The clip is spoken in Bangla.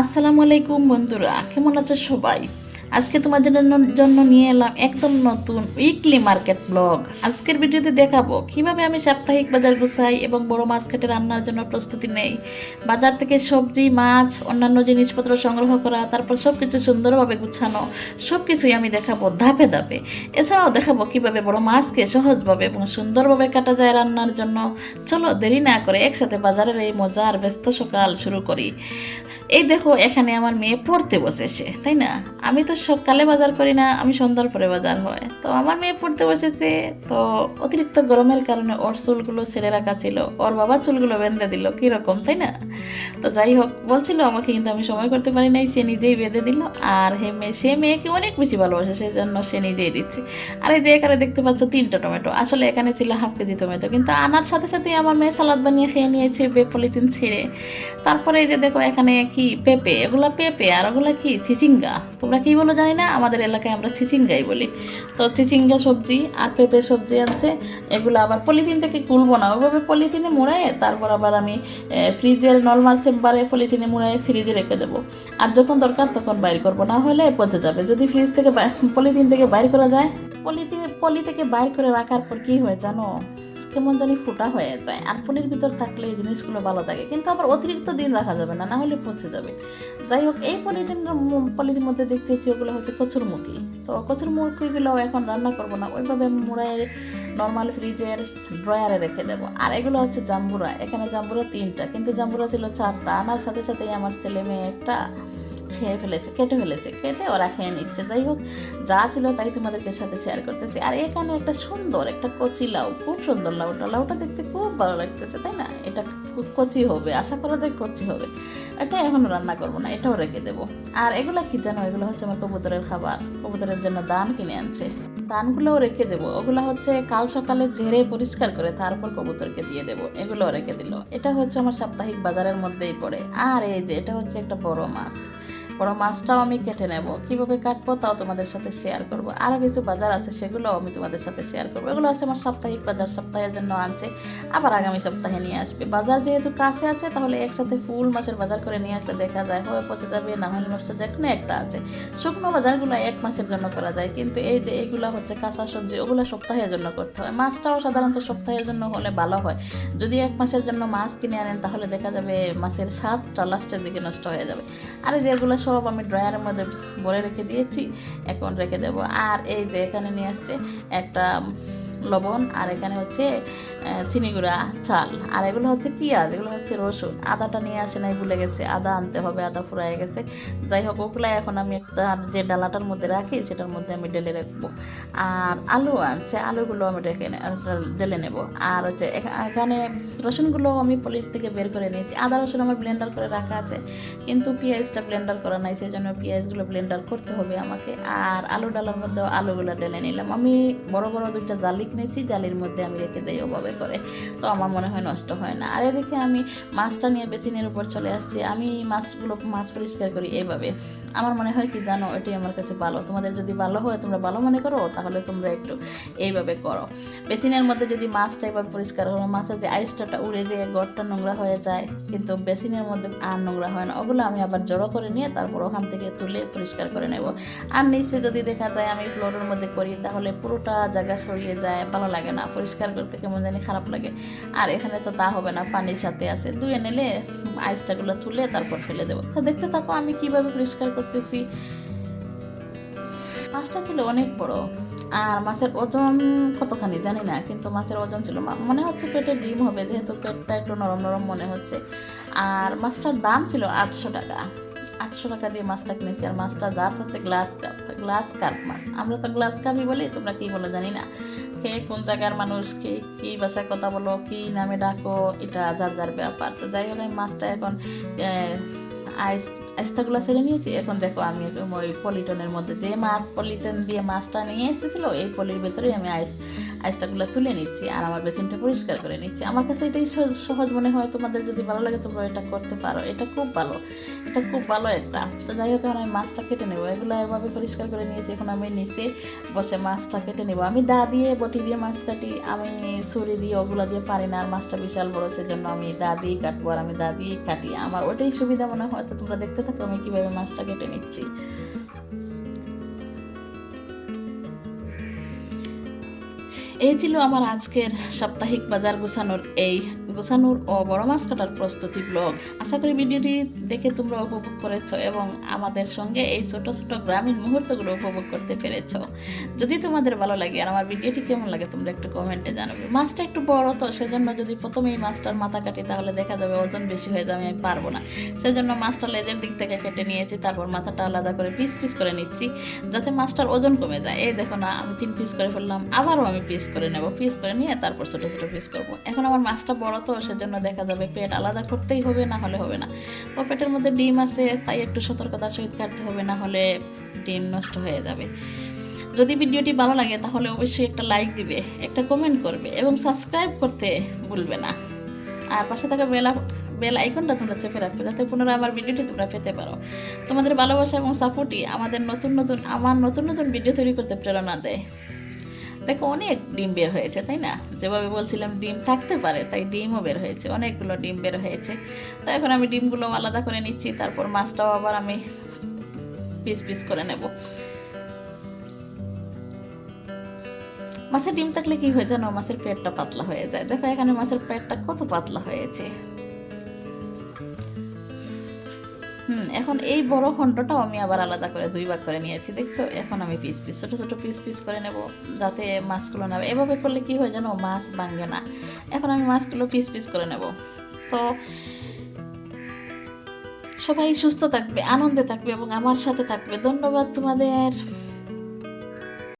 আসসালামু আলাইকুম বন্ধুরা কেমন আছো সবাই? আজকে তোমাদের জন্য- নিয়ে এলাম একদম নতুন উইকলি মার্কেট ব্লগ আজকের ভিডিওতে দেখাবো কীভাবে আমি সাপ্তাহিক বাজার গুছাই এবং বড় মাছ কেটে রান্নার জন্য প্রস্তুতি নেই। বাজার থেকে সবজি, মাছ, অন্যান্য জিনিসপত্র সংগ্রহ করা, তারপর সব কিছু সুন্দরভাবে গুছানো সব কিছুই আমি দেখাবো ধাপে ধাপে। এছাড়াও দেখাবো কীভাবে বড় মাছকে সহজভাবে এবং সুন্দরভাবে কাটা যায় রান্নার জন্য। চলো দেরি না করে একসাথে বাজারের এই মজার ব্যস্ত সকাল শুরু করি। এই দেখো, এখানে আমার মেয়ে পড়তে বসেছে, তাই না? আমি তো সকালে বাজার করি না, আমি সন্ধ্যার পরে বাজার হয়। তো আমার মেয়ে পড়তে বসেছে, তো অতিরিক্ত গরমের কারণে ওর চুলগুলো ছেড়ে রাখা ছিল। ওর বাবা চুলগুলো বেঁধে দিল কীরকম তাই না? তো যাই হোক, বলছিল আমাকে কিন্তু আমি সময় করতে পারি নাই, সে নিজেই বেঁধে দিল। আর হে মেয়ে সে মেয়েকে অনেক বেশি ভালোবাসে সেই জন্য সে নিজেই দিচ্ছে। আর এই যে এখানে দেখতে পাচ্ছ তিনটা টমেটো, আসলে এখানে ছিল হাফ কেজি টমেটো, কিন্তু আনার সাথে সাথে আমার মেয়ে সালাদ বানিয়ে খেয়ে নিয়েছে বে পলিথিন ছিঁড়ে। তারপরে এই যে দেখো এখানে কি পেঁপে, এগুলা পেঁপে আর ওগুলা কি, চিচিঙ্গা, তোমরা কি বলো? জানি না, আমাদের এলাকায় আমরা চিচিঙ্গাই বলি। তো চিচিঙ্গা সবজি আর পেঁপে সবজি আছে, এগুলো আবার পলিথিন থেকে খুলবো না। ওইভাবে পলিথিনে মুড়ায়, তারপর আবার আমি ফ্রিজের নর্মাল চেম্বারে পলিথিনে মুড়ায় ফ্রিজে রেখে দেবো। আর যখন দরকার তখন বাইর করব, না হলে পচে যাবে। যদি ফ্রিজ থেকে পলিথিন থেকে বাইর করা যায়, পলিথিন, পলি থেকে বাইর করে রাখার পর কী হয় জানো? কেমন জানি ফুটা হয়ে যায়। আর পলির ভিতর থাকলে এই জিনিসগুলো ভালো থাকে। কিন্তু আবার অতিরিক্ত দিন রাখা যাবে না না হলে পচে যাবে। যাই হোক, এই পলিটিন পলির মধ্যে দেখতেছি ওগুলো হচ্ছে কচুরমুখী। তো কচুরমুখীগুলো এখন রান্না করব না, ওইভাবে মুড়াই নর্মাল ফ্রিজের ড্রয়ারে রেখে দেবো। আর এগুলো হচ্ছে জাম্বুরা। এখানে জাম্বুরা তিনটা, কিন্তু জাম্বুরা ছিল চারটা। আনার সাথে সাথেই আমার ছেলে মেয়ে একটা খেয়ে ফেলেছে, কেটে ফেলেছে, কেটে ওরা খেয়ে নিচ্ছে। যাই হোক, যা ছিল তাই তোমাদেরকে সাথে শেয়ার করতেছি। আর এখানে একটা সুন্দর একটা কচি লাউ, খুব সুন্দর লাউটা। লাউটা দেখতে খুব ভালো লাগতেছে, তাই না? এটা কচি হবে, আশা করা যায় কচি হবে। এটা এখনও রান্না করব না, এটাও রেখে দেবো। আর এগুলো কি জানো? এগুলো হচ্ছে আমার কবুতরের খাবার। কবুতরের জন্য দান কিনে আনছে। দানগুলোও রেখে দেবো। ওগুলো হচ্ছে কাল সকালে ঝেড়ে পরিষ্কার করে তারপর কবুতরকে দিয়ে দেবো। এগুলোও রেখে দিল। এটা হচ্ছে আমার সাপ্তাহিক বাজারের মধ্যেই পড়ে। আর এই যে, এটা হচ্ছে একটা বড় মাছ। বড় মাছটাও আমি কেটে নেব। কীভাবে কাটবো তাও তোমাদের সাথে শেয়ার করব। আরও কিছু বাজার আছে, সেগুলোও আমি তোমাদের সাথে শেয়ার করব। এগুলো আছে আমার সাপ্তাহিক বাজার, সপ্তাহের জন্য আনছে। আবার আগামী সপ্তাহে নিয়ে আসবে। বাজার যেহেতু কাছে আছে, তাহলে একসাথে ফুল মাসের বাজার করে নিয়ে আসলে দেখা যায়। হয়ে পচে যাবে, না হলে নষ্ট যে কোনো একটা আছে। শুকনো বাজারগুলো এক মাসের জন্য করা যায়। কিন্তু এই যে এইগুলো হচ্ছে কাঁচা সবজি, ওগুলো সপ্তাহের জন্য করতে হয়। মাছটাও সাধারণত সপ্তাহের জন্য হলে ভালো হয়। যদি এক মাসের জন্য মাছ কিনে আনেন, তাহলে দেখা যাবে মাছের স্বাদটা লাস্টের দিকে নষ্ট হয়ে যাবে। আর এই যে এগুলো সব আমি ড্রয়ারের মধ্যে ভরে রেখে দিয়েছি, এখন রেখে দেবো। আর এই যে এখানে নিয়ে আসছে একটা লবণ আর এখানে হচ্ছে চিনি গুঁড়া, চাল। আর এগুলো হচ্ছে পেঁয়াজ, এগুলো হচ্ছে রসুন। আদাটা নিয়ে আসে নাই, ভুলে গেছে। আদা আনতে হবে, আদা ফুরায় গেছে। যাই হোক ওগুলো এখন আমি একটা যে ডালাটার মধ্যে রাখি, সেটার মধ্যে আমি ঢেলে রাখব। আর আলু আনছে, আলুগুলো আমি রেখে ঢেলে নেব। আর হচ্ছে এখানে রসুনগুলো আমি পলিট থেকে বের করে নিয়েছি। আদা, রসুন আমার ব্লেন্ডার করে রাখা আছে, কিন্তু পেঁয়াজটা ব্লেন্ডার করা নাই সেই জন্য পেঁয়াজগুলো ব্লেন্ডার করতে হবে আমাকে। আর আলু ডালার মধ্যে আলুগুলো ঢেলে নিলাম। আমি বড় বড় দুইটা জালি কিনেছি জালির মধ্যে আমি রেখে দিই ওভাবে করে। তো আমার মনে হয় নষ্ট হয় না। আর এদিকে আমি মাছটা নিয়ে বেসিনের উপর চলে আসছি। আমি মাছগুলো, মাছ পরিষ্কার করি এইভাবে আমার মনে হয় কি জানো, এটি আমার কাছে ভালো। তোমাদের যদি ভালো হয়, তোমরা ভালো মনে করো, তাহলে তোমরা একটু এইভাবে করো। বেসিনের মধ্যে যদি মাছটা এবার পরিষ্কার করো মাছের যে আইসটা উড়ে যেয়ে গড়টা নোংরা হয়ে যায়, কিন্তু বেসিনের মধ্যে আর নোংরা হয় না। ওগুলো আমি আবার জড়ো করে নিয়ে তারপর ওখান থেকে তুলে পরিষ্কার করে নেব। আর নিচে যদি দেখা যায় আমি ফ্লোরের মধ্যে করি, তাহলে পুরোটা জায়গা সরিয়ে যায়। ভালো লাগে না। পরিষ্কার করতে কেমন জানি খারাপ লাগে। আর এখানে তো তা হবে না, পানির সাথে আছে। ধুয়ে নিলে আইসটাগুলো তুলে তারপর ফেলে দেবো। তা দেখতে থাকো আমি কীভাবে পরিষ্কার করতেছি। মাছটা ছিল অনেক বড়। আর মাছের ওজন কতখানি জানি না, কিন্তু মাছের ওজন ছিল মনে হচ্ছে পেটে ডিম হবে, যেহেতু পেটটা একটু নরম নরম মনে হচ্ছে। আর মাছটার দাম ছিল আটশো টাকা। আটশো টাকা দিয়ে মাছটা কিনেছি আর মাছটার জাত হচ্ছে গ্লাস কাপ। গ্লাস কার্প মাছ। আমরা তো গ্লাস কাপই বলি, তোমরা কী বলো জানি না। কে কোন জায়গার মানুষ, কে কী ভাষায় কথা বলো, কী নামে ডাকো, এটা যার যার ব্যাপার। তো যাই হোক, আমি মাছটা এখন আইস আইসটাগুলো ছেড়ে নিয়েছি। এখন দেখো, আমি ওই পলিটনের মধ্যে যে মা পলিটন দিয়ে মাছটা নিয়ে এসেছিল, এই পলির ভেতরেই আমি আইস আইসটাগুলো তুলে নিচ্ছি আর আমার বেসিনটা পরিষ্কার করে নিচ্ছি। আমার কাছে এটাই সহজ- মনে হয় তোমাদের যদি ভালো লাগে তোমরা এটা করতে পারো। এটা খুব ভালো। এটা খুব ভালো একটা। তো যাই হোক আমি মাছটা কেটে নেব। এগুলো এভাবে পরিষ্কার করে নিয়েছি। এখন আমি নিচে বসে মাছটা কেটে নেব। আমি দা দিয়ে, বটি দিয়ে মাছ কাটি। আমি ছুরি দিয়ে, ওগুলো দিয়ে পারি না। আর মাছটা বিশাল বড়, সেজন্য আমি দা দিয়ে কাটবো আর আমি দা দিয়ে কাটি। আমার ওটাই সুবিধা মনে হয়। তো তোমরা দেখতে থাকো আমি কীভাবে মাছটা কেটে নিচ্ছি। এই ছিল আমার আজকের সাপ্তাহিক বাজার গোছানোর এই গোছানোর ও বড় মাছ কাটার প্রস্তুতি ব্লগ। আশা করি ভিডিওটি দেখে তোমরা উপভোগ করেছ এবং আমাদের সঙ্গে এই ছোট ছোট গ্রামীণ মুহূর্তগুলো উপভোগ করতে পেরেছ। যদি তোমাদের ভালো লাগে আর আমার ভিডিওটি কেমন লাগে, তোমরা একটু কমেন্টে জানাবে। মাছটা একটু বড় তো, সেজন্য যদি প্রথমেই মাছটার মাথা কাটি, তাহলে দেখা যাবে ওজন বেশি হয়ে যাবে, আমি পারব না। সেজন্য মাছটা লেজের দিক থেকে কেটে নিয়েছি, তারপর মাথাটা আলাদা করে পিস পিস করে নিচ্ছি, যাতে মাছটার ওজন কমে যায়। এই দেখো না, আমি তিন পিস করে ফেললাম, আবারও আমি পিস করে নেব। পিস করে নিয়ে তারপর ছোটো ছোটো পিস করব। এখন আমার মাছটা বড় তো সেজন্য দেখা যাবে পেট আলাদা করতেই হবে, না হলে হবে না। তো পেটের মধ্যে ডিম আছে, তাই একটু সতর্কতার সহিত কাটতে হবে, না হলে ডিম নষ্ট হয়ে যাবে। যদি ভিডিওটি ভালো লাগে, তাহলে অবশ্যই একটা লাইক দিবে, একটা কমেন্ট করবে এবং সাবস্ক্রাইব করতে ভুলবে না। আর পাশে থাকা বেলা বেল আইকনটা তোমরা চেপে রাখবে, যাতে পুনরায় আমার ভিডিওটি তোমরা পেতে পারো। তোমাদের ভালোবাসা এবং সাপোর্টই আমাদের নতুন নতুন, আমার নতুন নতুন ভিডিও তৈরি করতে প্রেরণা দেয়। দেখো অনেক ডিম বের হয়েছে, তাই না? যেভাবে বলছিলাম ডিম থাকতে পারে, তাই ডিমও বের হয়েছে, অনেকগুলো ডিম বের হয়েছে। তো এখন আমি ডিমগুলো আলাদা করে নিচ্ছি, তারপর মাছটাও আবার আমি পিস পিস করে নেব। মাছের ডিম থাকলে কি হয় জানো? মাছের পেটটা পাতলা হয়ে যায়। দেখো এখানে মাছের পেটটা কত পাতলা হয়েছে। হুম, এখন এই বড় খণ্ডটাও আমি আবার আলাদা করে দুই ভাগ করে নিয়েছি, দেখছ? এখন আমি পিস পিস ছোটো ছোটো পিস পিস করে নেব, যাতে মাছগুলো না এভাবে করলে কি হয় জানো? মাছ ভাঙে না। এখন আমি মাছগুলো পিস পিস করে নেব। তো সবাই সুস্থ থাকবে, আনন্দে থাকবে এবং আমার সাথে থাকবে। ধন্যবাদ তোমাদের।